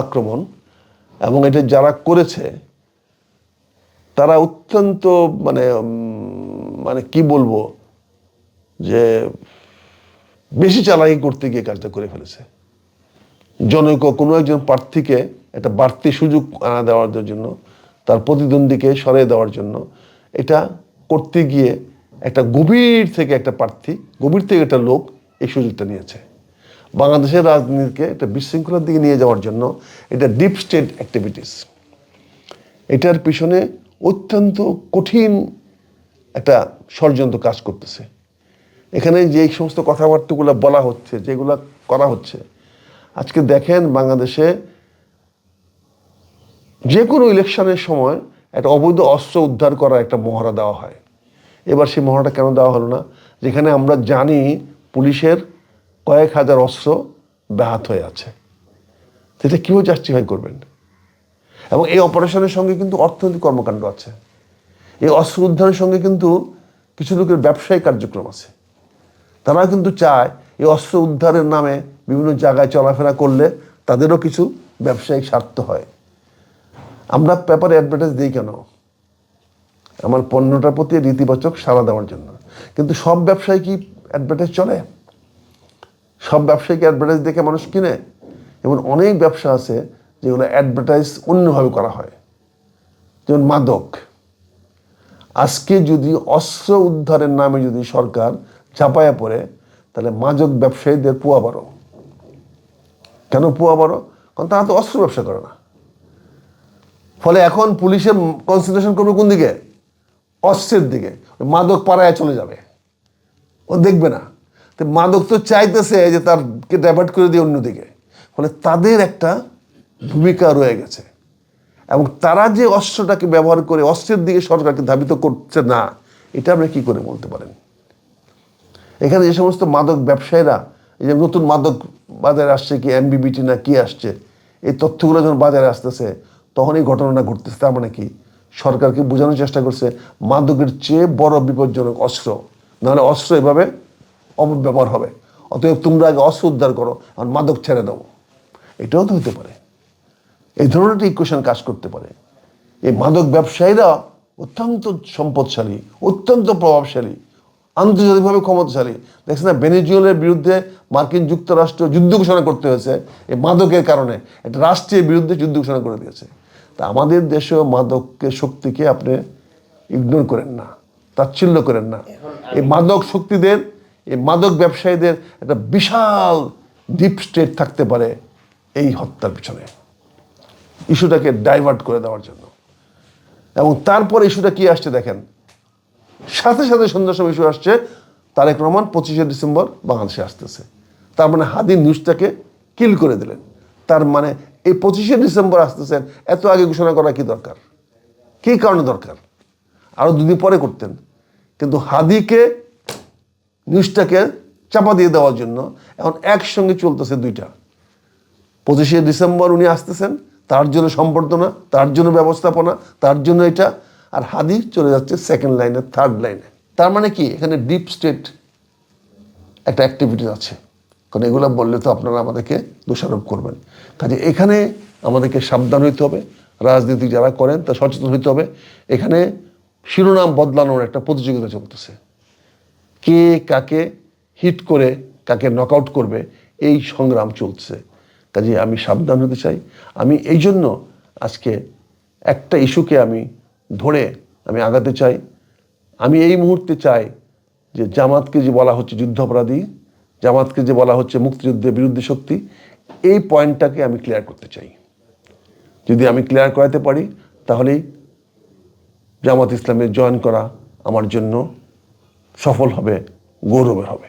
আক্রমণ এবং এটা যারা করেছে, তারা অত্যন্ত মানে মানে কি বলব, যে বেশি চালাকি করতে গিয়ে কাজটা করে ফেলেছে। জনৈক কোনো একজন প্রার্থীকে একটা বাড়তি সুযোগ আনা দেওয়ার জন্য, তার প্রতিদ্বন্দ্বীকে সরিয়ে দেওয়ার জন্য, এটা করতে গিয়ে একটা গভীর থেকে একটা প্রার্থী, গভীর থেকে একটা লোক এই সুযোগটা নিয়েছে। বাংলাদেশের রাজনীতিকে একটা বিশৃঙ্খলার দিকে নিয়ে যাওয়ার জন্য এটা ডিপ স্টেট অ্যাক্টিভিটিস এটার পিছনে অত্যন্ত কঠিন একটা ষড়যন্ত্র কাজ করতেছে। এখানে যে সমস্ত কথাবার্তাগুলো বলা হচ্ছে, যেগুলো করা হচ্ছে, আজকে দেখেন বাংলাদেশে যে কোনো ইলেকশনের সময় একটা অবৈধ অস্ত্র উদ্ধার করার একটা মহড়া দেওয়া হয়। এবার সেই মহড়াটা কেন দেওয়া হলো না? যেখানে আমরা জানি পুলিশের কয়েক হাজার অস্ত্র ব্যাহাত হয়ে আছে। সেটা কীভাবে জাস্টিফাই করবেন? এবং এই অপারেশনের সঙ্গে কিন্তু অর্থনৈতিক কর্মকাণ্ড আছে। এই অস্ত্র উদ্ধারের সঙ্গে কিন্তু কিছু লোকের ব্যবসায়িক কার্যক্রম আছে। তারা কিন্তু চায় এই অস্ত্র উদ্ধারের নামে বিভিন্ন জায়গায় চলাফেরা করলে তাদেরও কিছু ব্যবসায়িক স্বার্থ হয়। আমরা পেপারে অ্যাডভার্টাইজ দিই কেন? আমার পণ্যটার প্রতি রীতিবাচক সাড়া দেওয়ার জন্য। কিন্তু সব ব্যবসায় কি অ্যাডভার্টাইজ চলে? সব ব্যবসায়ীকে অ্যাডভার্টাইজ দেখে মানুষ কিনে। এবং অনেক ব্যবসা আছে যেগুলো অ্যাডভার্টাইজ অন্যভাবে করা হয়। যেমন মাদক। আজকে যদি অস্ত্র উদ্ধারের নামে যদি সরকার চাপায়া পড়ে, তাহলে মাদক ব্যবসায়ীদের পোয়া বড়। কেন পোয়া বড়? কারণ তারা তো অস্ত্র ব্যবসা করে না। ফলে এখন পুলিশের কনসেন্ট্রেশন করবে কোন দিকে? অস্ত্রের দিকে। মাদক পাড়ায় চলে যাবে। ও দেখবে না। তো মাদক তো চাইতেছে যে তারকে ডাইভার্ট করে দিয়ে অন্যদিকে। ফলে তাদের একটা ভূমিকা রয়ে গেছে। এবং তারা যে অস্ত্রটাকে ব্যবহার করে অস্ত্রের দিকে সরকারকে ধাবিত করছে না, এটা আপনি কী করে বলতে পারেন? এখানে যে সমস্ত মাদক ব্যবসায়ীরা, এই যে নতুন মাদক বাজারে আসছে কি এমবিবিটি না কি আসছে, এই তথ্যগুলো যখন বাজারে আসতেছে তখন এই ঘটনাটা ঘটতেছে। তার মানে কি? সরকারকে বোঝানোর চেষ্টা করছে, মাদকের চেয়ে বড় বিপজ্জনক অস্ত্র। নাহলে অস্ত্র এভাবে অপব্যবহার হবে। অতএব তোমরা আগে অস্ত্র উদ্ধার করো, আর মাদক ছেড়ে দাও। এটাও তো হতে পারে। এই ধরনের ইকুয়েশন কাজ করতে পারে। এই মাদক ব্যবসায়ীরা অত্যন্ত সম্পদশালী, অত্যন্ত প্রভাবশালী, আন্তর্জাতিকভাবে ক্ষমতাশালী। দেখছেন না ভেনেজুয়েলের বিরুদ্ধে মার্কিন যুক্তরাষ্ট্র যুদ্ধ ঘোষণা করতে হয়েছে, এই মাদকের কারণে। একটা রাষ্ট্রের বিরুদ্ধে যুদ্ধ ঘোষণা করে দিয়েছে। তা আমাদের দেশেও মাদকের শক্তিকে আপনি ইগনোর করেন না, তাচ্ছিল্য করেন না। এই মাদক শক্তিদের এই মাদক ব্যবসায়ীদের একটা বিশাল ডিপ স্টেট থাকতে পারে এই হত্যার পিছনে। ইস্যুটাকে ডাইভার্ট করে দেওয়ার জন্য। এবং তারপর ইস্যুটা কি আসছে দেখেন? সাথে সাথে সন্ধ্যার সময় ইস্যু আসছে, তারেক রহমান পঁচিশে ডিসেম্বর বাংলাদেশে আসতেছে। তার মানে হাদির নিউজটাকে কিল করে দিলেন। তার মানে এই পঁচিশে ডিসেম্বর আসতেছেন, এত আগে ঘোষণা করা কি দরকার? কী কারণে দরকার? আরও দুদিন পরে করতেন। কিন্তু হাদিকে নিউজটাকে চাপা দিয়ে দেওয়ার জন্য এখন একসঙ্গে চলতেছে দুইটা। পঁচিশে ডিসেম্বর উনি আসতেছেন, তার জন্য সম্বর্ধনা, তার জন্য ব্যবস্থাপনা, তার জন্য এটা, আর হাদি চলে যাচ্ছে সেকেন্ড লাইনে থার্ড লাইনে তার মানে কি? এখানে ডিপ স্টেট একটা অ্যাক্টিভিটিস আছে। কারণ এগুলো বললে তো আপনারা আমাদেরকে দোষারোপ করবেন। কাজে এখানে আমাদেরকে সাবধান হইতে হবে। রাজনীতি যারা করেন তা সচেতন হইতে হবে। এখানে শিরোনাম বদলানোর একটা প্রতিযোগিতা চলতেছে। কে কাকে হিট করে কাকে নকআউট করবে, এই সংগ্রাম চলছে। কাজে আমি সাবধান হতে চাই। আমি এই জন্য আজকে একটা ইস্যুকে আমি ধরে আমি আগাতে চাই। আমি এই মুহূর্তে চাই যে জামাতকে যে বলা হচ্ছে যুদ্ধাপরাধী, জামাতকে যে বলা হচ্ছে মুক্তিযুদ্ধের বিরুদ্ধে শক্তি, এই পয়েন্টটাকে আমি ক্লিয়ার করতে চাই। যদি আমি ক্লিয়ার করাতে পারি, তাহলেই জামাত ইসলামে জয়েন করা আমার জন্য সফল হবে গৌরবের হবে।